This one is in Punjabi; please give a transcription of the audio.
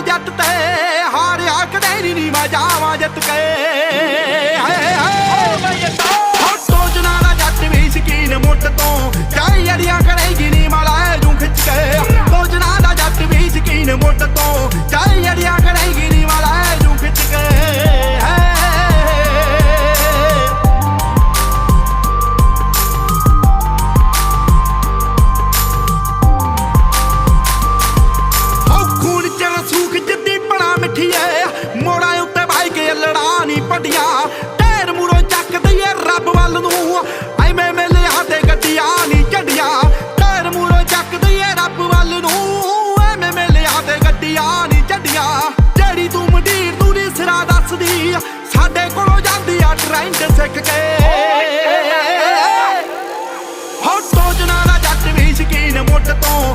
ਜੱਟ ਤੇ ਹਾਰਿਆ ਕਦੇ ਨਹੀਂ ਨੀ ਮੈਂ ਜਾਵਾਂ ਜਿੱਤ ਕੇ। ਸਿੱਖ ਕੇ ਹੋ ਸੋਚਣਾ ਦਾ ਜੱਟ ਵੀ ਸ਼ਕੀਨ ਮੁੱਢ ਤੋਂ।